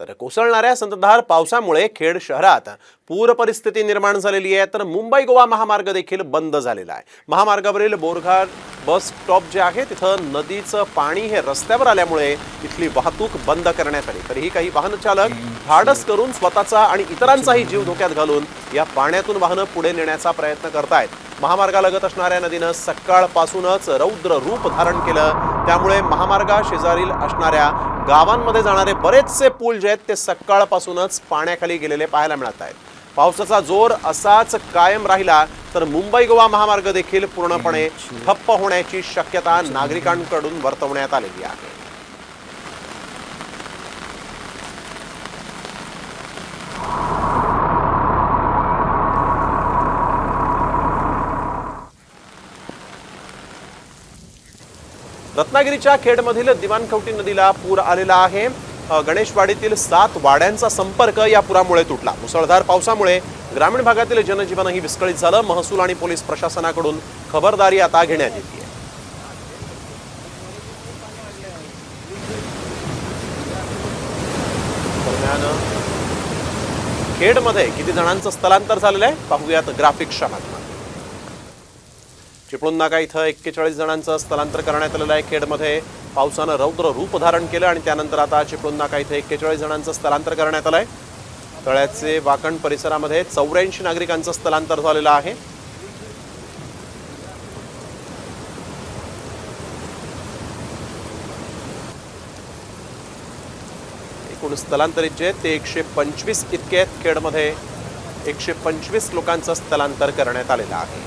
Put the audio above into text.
तर कोसळणाऱ्या संततधार पावसामुळे खेड शहरात पूर परिस्थिती निर्माण झालेली आहे. तर मुंबई गोवा महामार्ग देखील बंद झालेला आहे. महामार्गावरील बोरघाट बस स्टॉप जे आहे तिथं नदीचं पाणी हे रस्त्यावर आल्यामुळे इथली वाहतूक बंद करण्यात आली. तरीही काही वाहन चालक धाडस करून स्वतःचा आणि इतरांचाही जीव धोक्यात घालून या पाण्यातून वाहनं पुढे नेण्याचा प्रयत्न करतायत. महामार्गालगत असणाऱ्या नदीनं सकाळपासूनच रौद्र रूप धारण केलं. त्यामुळे महामार्गा शेजारील असणाऱ्या गावांमध्ये जाणारे बरेचसे पूल जे आहेत ते सकाळपासूनच पाण्याखाली गेलेले पाहायला मिळत आहेत. पावसाचा जोर असाच कायम राहिला तर मुंबई गोवा महामार्ग देखील पूर्णपणे ठप्प होण्याची शक्यता नागरिकांकडून वर्तवण्यात आलेली आहे. रत्नागिरीच्या खेडमधील दिवाणखवटी नदीला पूर आलेला आहे. गणेशवाडीतील सात वाड्यांचा संपर्क या पुरामुळे तुटला. मुसळधार पावसामुळे ग्रामीण भागातील जनजीवनही विस्कळीत झालं. महसूल आणि पोलीस प्रशासनाकडून खबरदारी आता घेण्यात येते. खेडमध्ये किती जणांचं स्थलांतर झालेलं आहे? पाहूयात ग्राफिक्सच्या माध्यमातून. चिपळूणनाका इथं एक्केचाळीस जणांचं स्थलांतर करण्यात आलेलं आहे. खेडमध्ये पावसानं रौद्र रूप धारण केलं आणि त्यानंतर आता चिपळूण नाका इथं एक्केचाळीस जणांचं स्थलांतर करण्यात आलं आहे तळ्याचे वाकण परिसरामध्ये चौऱ्याऐंशी नागरिकांचं स्थलांतर झालेलं आहे. एकूण स्थलांतरित जे ते एकशे पंचवीस इतके आहेत. खेडमध्ये एकशे पंचवीस लोकांचं स्थलांतर करण्यात आलेलं आहे.